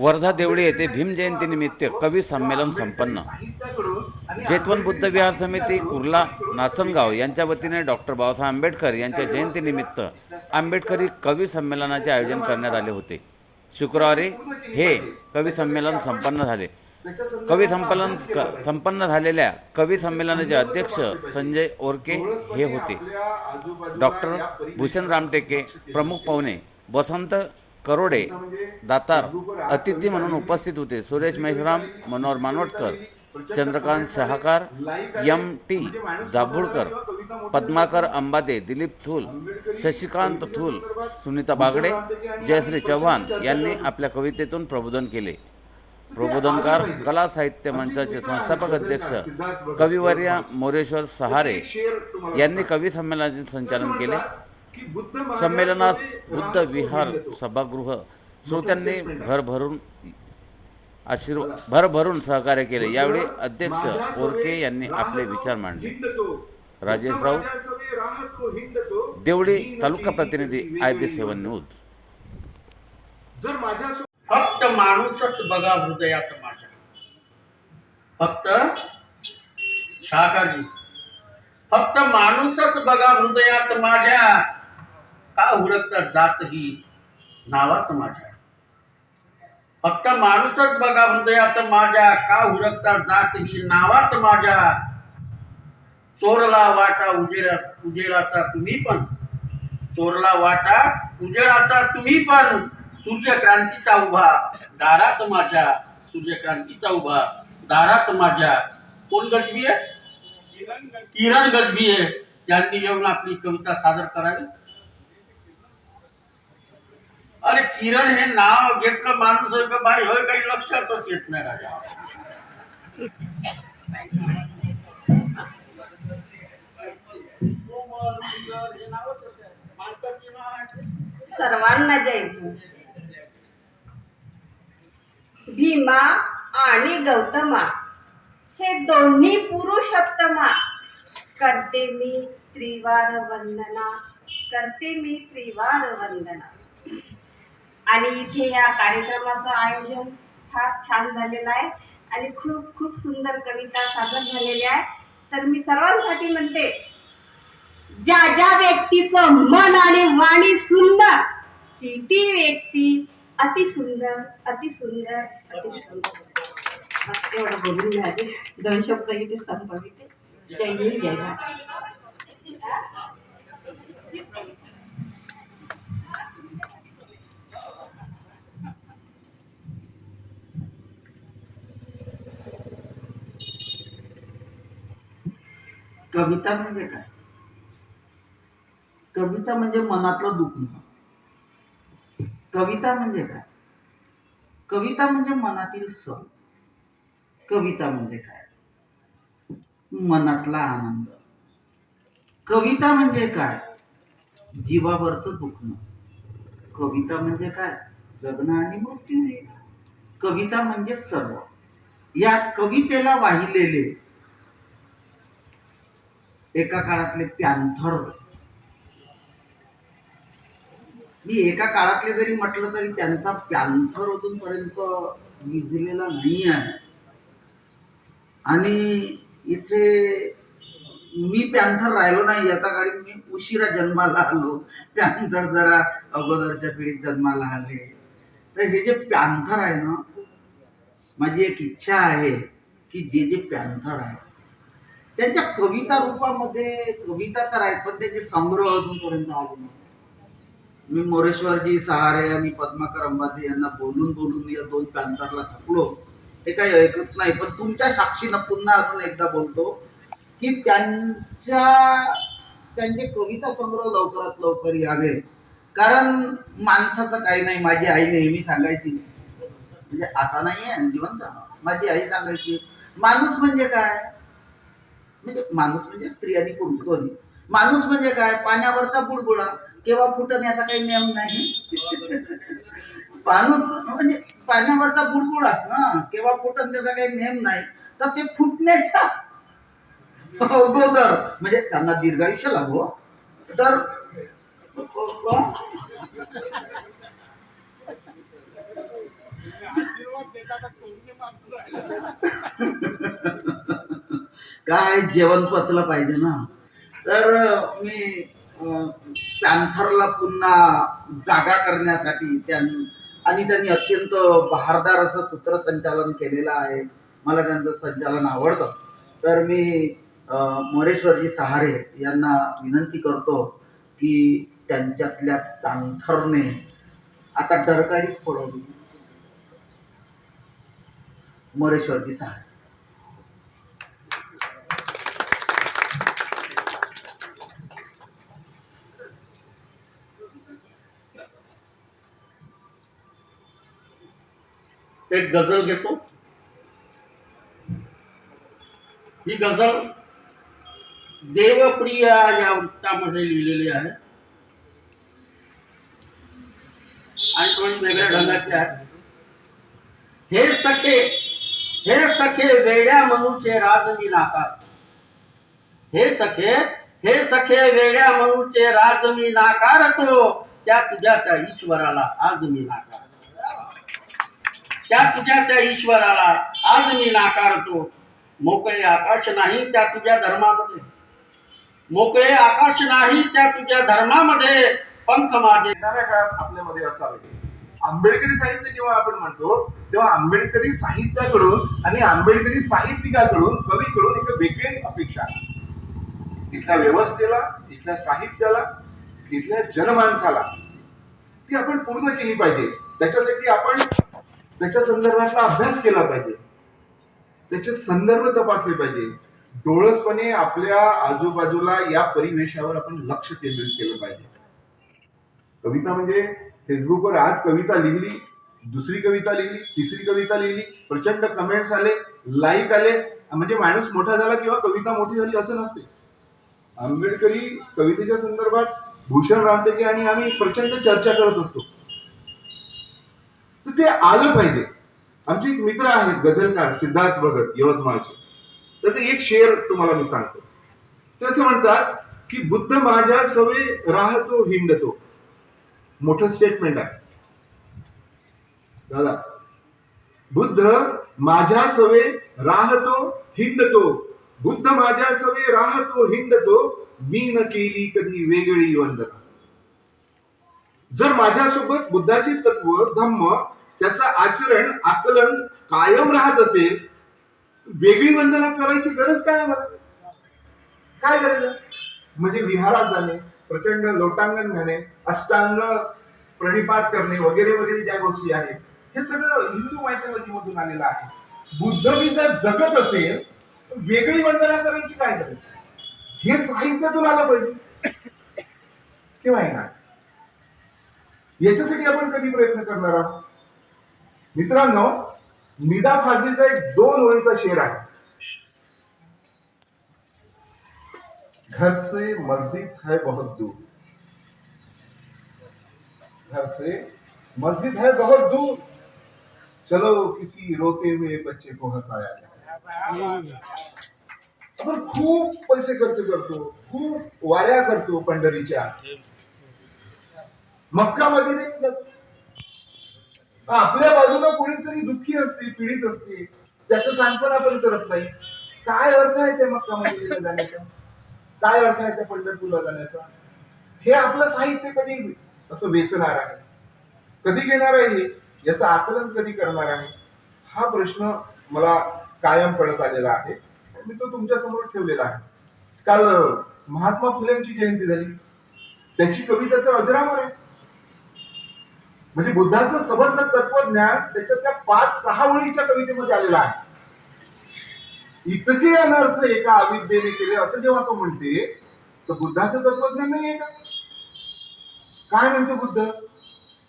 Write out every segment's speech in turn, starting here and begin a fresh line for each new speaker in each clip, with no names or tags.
वर्धा देवळी येथे भीम जयंतीनिमित्त कवी संमेलन संपन्न. जेतवन बुद्ध विहार समिती कुर्ला नाचनगाव यांच्या वतीने डॉक्टर बाबासाहेब आंबेडकर यांच्या जयंतीनिमित्त आंबेडकरी कवी संमेलनाचे आयोजन करण्यात आले होते. शुक्रवारी हे कवी संमेलन संपन्न झाले. कवी संमेलन क- संपन्न झालेल्या कवी संमेलनाचे अध्यक्ष संजय ओरके हे होते. डॉक्टर भूषण रामटेके प्रमुख पाहुणे वसंत करोडे दातार अतिथी म्हणून उपस्थित होते. सुरेश मेश्राम मनोहर मानवटकर चंद्रकांत शहाकार एम टी जांभूळकर पद्माकर अंबादे दिलीप थूल शशिकांत थूल सुनीता बागडे जयश्री चव्हाण यांनी आपल्या कवितेतून प्रबोधन केले. प्रबोधनकार कला साहित्य मंचाचे संस्थापक अध्यक्ष कविवर्य मोरेश्वर सहारे यांनी कवी संमेलनाचे संचालन केले. संमेलनास बुद्ध विहार सभागृह श्रोत्यांनी भरभरून आशीर्वाद भरभरून सहकार्य केले. यावेळी अध्यक्ष ओरके यांनी आपले विचार मांडले. राजेश राऊत. देवळी तालुका प्रतिनिधी आय बी सेवन न्यूज.
जर माझ्या
फक्त माणूसच बघा हृदयात माझ्या. फक्त शाकाजी फक्त माणूसच बघा हृदयात माझ्या. का हुडकता जात ही नावात माझ्या? फक्त माणूसच बघा हृदयात माझ्या का हुडकता जात ही नावात माझ्या? चोरला वाटा उजेडा उजेडाचा तुम्ही पण. चोरला वाटा उजेडाचा तुम्ही पण. सूर्यक्रांतीचा उभा दारात माझ्या सूर्यक्रांतीचा उभा दारात माझ्या. कोण गजबी आहे किरण गजबी आहे त्यांनी येऊन आपली कविता सादर करावी. अरे किरण हे नाव घेतलं माणूस होय का? बाई होय काही लक्षातच येत नाही राजा.
सर्वांना जय भीमा. आणि गौतमा हे दोन्ही पुरुषोत्तमा करते मी त्रिवार वंदना करते मी त्रिवार वंदना. आणि इथे या कार्यक्रमाचं आयोजन फार छान झालेलं आहे आणि खूप खूप सुंदर कविता सादर झालेल्या आहे तर मी सर्वांसाठी म्हणते ज्या ज्या व्यक्तीचं मन आणि वाणी सुंदर ती ती व्यक्ती अति सुंदर अति सुंदर अति सुंदर. एवढं बोलून मी दोन शब्द इथे संपविते. जय हिंद जय भारत.
कविता म्हणजे काय? कविता म्हणजे मनातलं दुखणं कविता म्हणजे काय? कविता म्हणजे मनातील सण. कविता म्हणजे काय? मनातला आनंद. कविता म्हणजे काय? जीवावरचं दुखणं कविता म्हणजे काय? जगणं आणि मृत्यू. कविता म्हणजे सर्व. या कवितेला वाहिलेले एका काळातले पॅन्थर. मी एका काळातले जरी म्हटलं तरी त्यांचा पॅन्थर अजूनपर्यंत निघलेला नाही आहे. आणि इथे मी पॅन्थर राहिलो नाही याचा काळी मी उशिरा जन्माला आलो. पॅन्थर जरा अगोदरच्या पिढीत जन्माला आले. तर हे जे पॅन्थर आहे ना माझी एक इच्छा आहे की जे जे पॅन्थर आहे त्यांच्या कविता रूपामध्ये कविता तर आहेत पण त्यांचे संग्रह अजूनपर्यंत आले नाही मी मोरेश्वरजी सहारे आणि पद्माकर अंबाजी यांना बोलून बोलून या दोन पॅन्थरला थकलो. ते काही ऐकत नाही पण तुमच्या साक्षीनं पुन्हा अजून एकदा बोलतो की त्यांच्या त्यांचे कविता संग्रह लवकरात लवकर यावे. कारण माणसाचं काही नाही माझी आई नेहमी सांगायची. म्हणजे आता नाही आहे जिवंत. माझी आई सांगायची माणूस म्हणजे काय? म्हणजे माणूस म्हणजे स्त्री आणि पुरुष दोन्ही. माणूस म्हणजे काय? पाण्यावरचा बुडबुडा. केव्हा फुटन याचा काही नियम नाही. माणूस म्हणजे पाण्यावरचा बुडबुडाच ना. केव्हा फुटन त्याचा काही नियम नाही. तर ते फुटण्याच्या अगोदर म्हणजे त्यांना दीर्घायुष्य लाभो तर काय जेवण पचलं पाहिजे ना? तर मी पॅन्थरला पुन्हा जागा करण्यासाठी त्यां आणि त्यांनी अत्यंत बहारदार असं सूत्रसंचालन केलेलं आहे. मला त्यांचं संचालन आवडतं. तर मी अं, मोरेश्वरजी सहारे यांना विनंती करतो की त्यांच्यातल्या पॅन्थरने आता डरकाळीच फोडवली मोरेश्वरजी सहारे.
एक गझल घेतो. ही गझल देवप्रिया या वृत्तामध्ये लिहिलेली आहे. आणि थोडी वेगळ्या ढंगाची आहे. हे सखे हे सखे वेड्या मनूचे राजनी नाकार. हे सखे हे सखे वेड्या मनूचे राज मी नाकारतो त्या तुझ्या त्या ईश्वराला आज मी नाकार. त्या तुझ्या त्या ईश्वराला आज मी नाकारतो. मोकळे आकाश नाही त्या तुझ्या धर्मामध्ये. मोकळे आकाश नाही त्या तुझ्या धर्मामध्ये. पंख माझे.
येणाऱ्या काळात आपल्यामध्ये असावे. आंबेडकरी साहित्य जेव्हा आपण म्हणतो तेव्हा आंबेडकरी साहित्याकडून आणि आंबेडकरी साहित्यिकाकडून कवीकडून एक वेगळी अपेक्षा आहे. इथल्या व्यवस्थेला इथल्या साहित्याला इथल्या जनमानसाला ती आपण पूर्ण केली पाहिजे. त्याच्यासाठी आपण त्याच्या संदर्भातला अभ्यास केला पाहिजे. त्याचे संदर्भ तपासले पाहिजे. डोळसपणे आपल्या आजूबाजूला या परिवेशावर आपण लक्ष केंद्रित केलं पाहिजे. कविता म्हणजे फेसबुकवर आज कविता लिहिली दुसरी कविता लिहिली तिसरी कविता लिहिली प्रचंड कमेंट्स आले लाईक आले. म्हणजे माणूस मोठा झाला किंवा कविता मोठी झाली असं नसते. आंबेडकरी कवितेच्या संदर्भात भूषण रामटेके आणि आम्ही प्रचंड चर्चा करत असतो. तर ते आलं पाहिजे. आमचे एक मित्र आहेत गझलकार सिद्धार्थ भगत यवतमाळचे. त्याचं एक शेर तुम्हाला मी सांगतो. ते असं म्हणतात की बुद्ध माझ्या सवे राहतो हिंडतो. मोठं स्टेटमेंट आहे. दादा बुद्ध माझ्या सवे राहतो हिंडतो. बुद्ध माझ्या सवे राहतो हिंडतो. मी न केली कधी वेगळी वंदना. जर माझ्यासोबत बुद्धाचे तत्व धम्म त्याचं आचरण आकलन कायम राहत असेल वेगळी वंदना करायची गरज काय आहे मला काय गरज म्हणजे विहारात जाणे प्रचंड लोटांगण घाणे अष्टांग प्रणिपात करणे वगैरे वगैरे ज्या गोष्टी आहेत हे सगळं हिंदू मायथॉलॉजी आलेलं आहे. बुद्ध मी जर जगत असेल तर वेगळी वंदना करायची काय गरज हे साहित्यातून आलं पाहिजे. किंवा येणार याच्यासाठी आपण कधी प्रयत्न करणार आहोत? मित्रांनो निदा फाजलीचा एक दोन ओळीचा शेर आहे. घर से मस्जिद है बहुत दूर. घर से मस्जिद है बहुत दूर. चलो किसी रोते हुए बच्चे को हंसाया जाए। आपण खूप पैसे खर्च करतो खूप वाऱ्या करतो पंढरीच्या मक्का मध्ये आपल्या बाजूला कोणीतरी दुःखी असते पीडित असते त्याचं सांगपण आपण करत नाही. काय अर्थ आहे त्या मक्का मध्ये जाण्याचा? काय अर्थ आहे त्या पंढरपूरला जाण्याचा? हे आपलं साहित्य कधी असं वेचणार आहे. कधी घेणार आहे हे? याचं आकलन कधी करणार आहे? हा प्रश्न मला कायम पडत आलेला आहे. मी तो तुमच्यासमोर ठेवलेला आहे. काल महात्मा फुलेंची जयंती झाली. त्याची कविता तर अजरामर आहे. म्हणजे बुद्धाचं सबंध तत्वज्ञान त्याच्या त्या पाच सहा ओळीच्या कवितेमध्ये आलेलं आहे. इतके अनर्थ एका अविद्येने केले असं जेव्हा तो म्हणते तर बुद्धाचं तत्वज्ञान नाही आहे का? काय म्हणतो बुद्ध?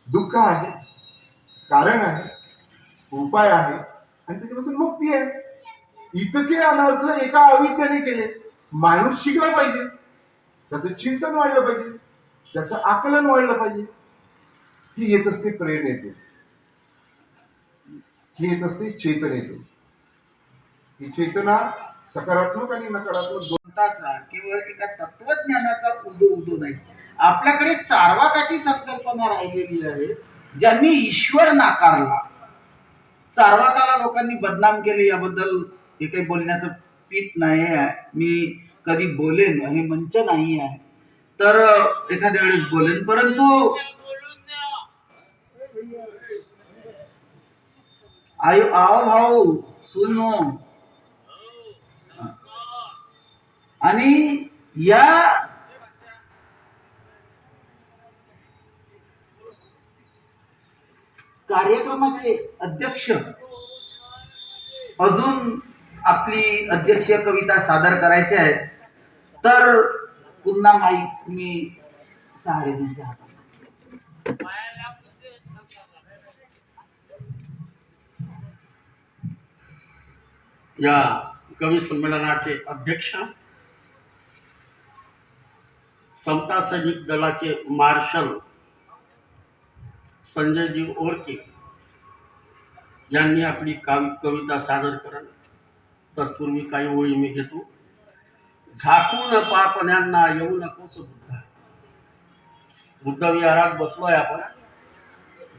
दुःख आहे कारण आहे उपाय आहे आणि त्याच्यापासून मुक्ती आहे. इतके अनर्थ एका अविद्येने केले माणूस शिकला पाहिजे त्याचं चिंतन वाढलं पाहिजे त्याचं आकलन वाढलं पाहिजे. ही येत असते प्रेरणेतून. ही येत असते चेतनेतून. ही चेतना सकारात्मक आणि नकारात्मक दोन
केवळ एका तत्वज्ञानाचा उदो उदो नाही. आपल्याकडे चारवाकाची संकल्पना राहिलेली आहे ज्यांनी ईश्वर नाकारला. चारवाकाला लोकांनी बदनाम केले याबद्दल हे काही बोलण्याचं पीठ नाही आहे. मी कधी बोलेन हे मंच नाही आहे. तर एखाद्या वेळेस बोलेन. परंतु आयु आओ भाऊ सुनो. आणि या कार्यक्रमाचे अध्यक्ष अजून आपली अध्यक्षीय कविता सादर करायची आहेत तर पुन्हा माहीत मी सहाडेजींच्या हातात.
या कवी संमेलनाचे अध्यक्ष समता सैनिक दलाचे मार्शल संजयजी ओरके यांनी आपली कावी कविता सादर करण. तत्पूर्वी काही ओळी मी घेतो. झाकून पापण्यांना येऊ नकोस बुद्धा. बुद्ध विहारात बसलोय आपण.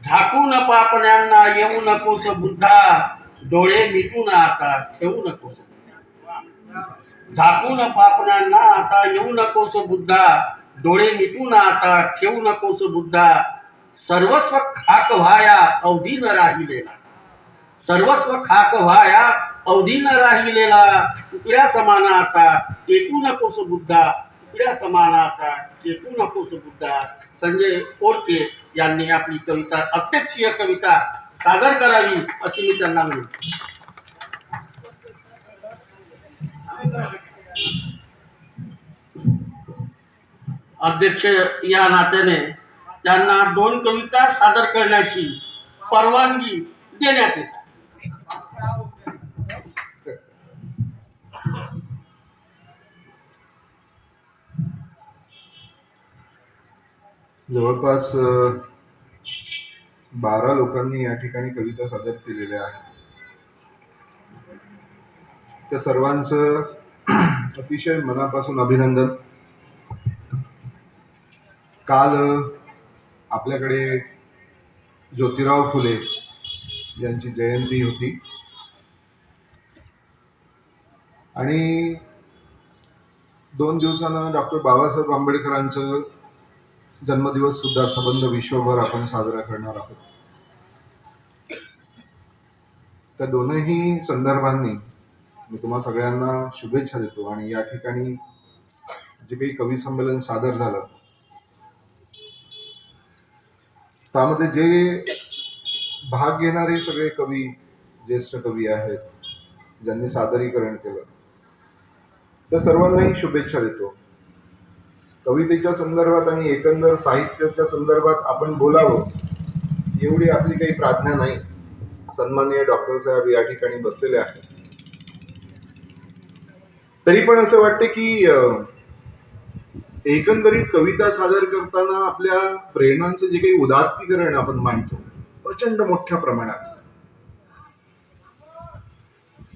झाकून पापण्यांना येऊ नकोस बुद्धा. डोळे मिटून आता ठेवू नकोस. झाकून पापणांना आता येऊ नकोस बुद्धा. डोळे मिटून आता ठेवू नकोस बुद्धा. सर्वस्व खाक व्हाया अवधी न राहिलेला. सर्वस्व खाक व्हाया अवधी न राहिलेला. तुकड्या समाना आता टेकू नकोस बुद्धा. तुकड्या समानाचा चेतू टेकू नकोस बुद्धा संजय ओरके यांनी आपली कविता अध्यक्षीय कविता सादर करावी अशी मी त्यांना विनंती अध्यक्ष या नात्याने त्यांना दोन कविता सादर करण्याची परवानगी देण्यात येते.
जवळपास बारा लोकांनी या ठिकाणी कविता सादर केलेल्या आहेत. त्या सर्वांचं अतिशय मनापासून अभिनंदन. काल आपल्याकडे ज्योतिराव फुले यांची जयंती होती. आणि दोन दिवसानं डॉक्टर बाबासाहेब आंबेडकरांचं जन्मदिवस सुद्धा संबंध विश्वभर आपण साजरा करणार आहोत. त्या दोनही संदर्भांनी मी तुम्हा सगळ्यांना शुभेच्छा देतो आणि या ठिकाणी जे काही कवी संमेलन सादर झालं त्यामध्ये जे भाग घेणारे सगळे कवी ज्येष्ठ कवी आहेत ज्यांनी सादरीकरण केलं त्या सर्वांनाही शुभेच्छा देतो. कवितेच्या संदर्भात आणि एकंदर साहित्याच्या संदर्भात आपण बोलावं एवढी आपली काही प्रार्थना नाही. सन्माननीय डॉक्टर साहेब या ठिकाणी बसलेले आहेत. तरी पण असं वाटतं की अं, एकंदरीत कविता सादर करताना आपल्या प्रेरणांचं जे काही उदात्तीकरण आपण मांडतो प्रचंड मोठ्या प्रमाणात.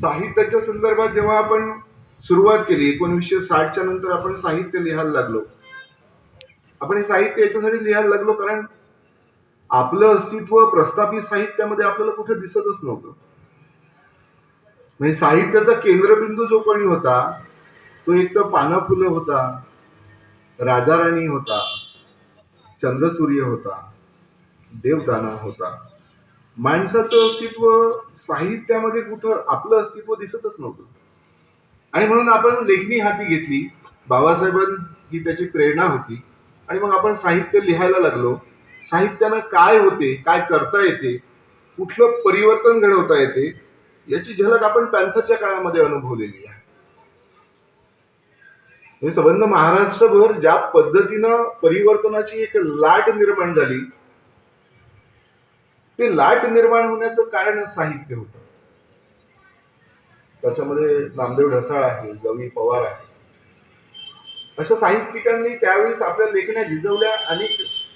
साहित्याच्या संदर्भात जेव्हा आपण सुरुवात केली एकोणीसशे साठच्या नंतर आपण साहित्य लिहायला लागलो आपण हे साहित्य याच्यासाठी लिहायला लागलो कारण आपलं अस्तित्व प्रस्थापित साहित्यामध्ये आपल्याला कुठे दिसतच नव्हतं. म्हणजे साहित्याचा केंद्रबिंदू जो कोणी होता तो एक तर पानं फुलं होता राजाराणी होता चंद्रसूर्य होता देवदाना होता. माणसाचं अस्तित्व साहित्यामध्ये कुठं आपलं अस्तित्व दिसतच नव्हतं. आणि म्हणून आपण लेखणी हाती घेतली. बाबासाहेबां ही त्याची प्रेरणा होती. आणि मग आपण साहित्य लिहायला लागलो. साहित्यानं काय होते काय करता येते कुठलं परिवर्तन घडवता येते याची झलक आपण पॅन्थरच्या काळामध्ये अनुभवलेली आहे. हे संबंध महाराष्ट्रभर ज्या पद्धतीनं परिवर्तनाची एक लाट निर्माण झाली ते लाट निर्माण होण्याचं कारण साहित्य होतं. त्याच्यामध्ये नामदेव ढसाळ आहे गवी पवार आहे अशा साहित्यिकांनी त्यावेळेस आपल्या लेखण्या झिजवल्या आणि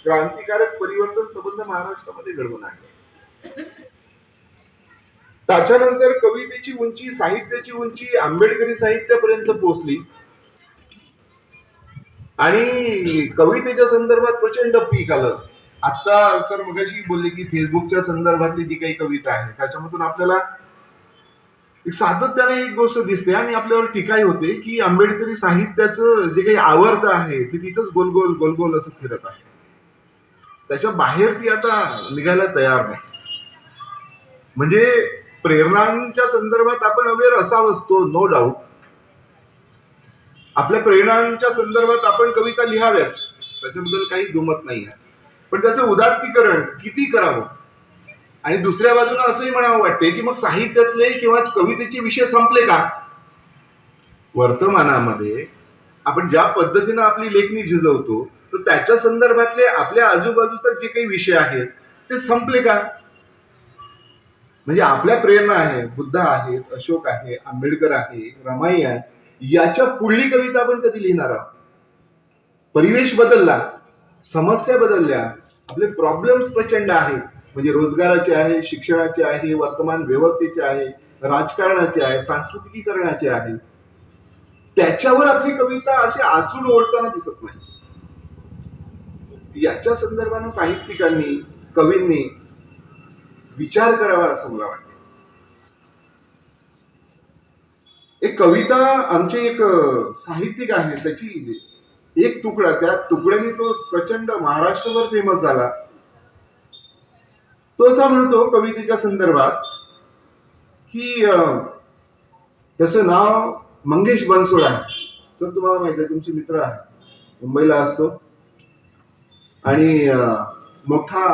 क्रांतिकारक परिवर्तन संबंध महाराष्ट्रामध्ये घडवून आणले. त्याच्यानंतर कवितेची उंची साहित्याची उंची आंबेडकरी साहित्यापर्यंत पोहोचली. आणि कवितेच्या संदर्भात प्रचंड पीक आलं. आता सर मगाशी बोलले की फेसबुकच्या संदर्भातली जी काही कविता आहे त्याच्यामधून आपल्याला सातत्याने एक गोष्ट दिसते आणि आपल्यावर टीकाही होते की आंबेडकरी साहित्याचं जे काही आवर्त आहे ते तिथंच गोलगोल गोलगोल असं फिरत आहे. त्याच्या बाहेर ती आता निघायला तयार नाही. म्हणजे प्रेरणांच्या संदर्भात आपण अवेअर असावंच असतो नो डाऊट आपल्या प्रेरणांच्या संदर्भात आपण कविता लिहाव्याच. त्याच्याबद्दल काही दुमत नाही आहे. पण त्याचं उदात्तीकरण किती करावं? आणि दुसऱ्या बाजूला असंही म्हणावं वाटते की मग साहित्यातले किंवा कवितेचे विषय संपले का? वर्तमानामध्ये आपण ज्या पद्धतीनं आपली लेखणी झिजवतो तर त्याच्या संदर्भातले आपल्या आजूबाजूचा जे काही विषय आहेत ते संपले का? म्हणजे आपल्या प्रेरणा आहे बुद्ध आहेत अशोक आहे आंबेडकर आहे रमाई आहे याच्या पुढली कविता आपण कधी लिहिणार आहोत? परिवेश बदलला समस्या बदलल्या आपले प्रॉब्लेम्स प्रचंड आहेत म्हणजे रोजगाराचे आहे शिक्षणाचे आहे वर्तमान व्यवस्थेचे आहे राजकारणाचे आहे सांस्कृतिकीकरणाचे आहे. त्याच्यावर आपली कविता अशी आसून ओढताना दिसत नाही. याच्या संदर्भानं साहित्यिकांनी कवींनी विचार करावा असं मला वाटतं. एक कविता आमचे एक साहित्यिक आहे त्याची एक तुकडा त्या तुकड्याने तो प्रचंड महाराष्ट्रभर फेमस झाला. तो असा म्हणतो कवितेच्या संदर्भात की त्याचं नाव मंगेश बनसोड आहे सर तुम्हाला माहिती आहे तुमचे मित्र आहे मुंबईला असतो. आणि मोठा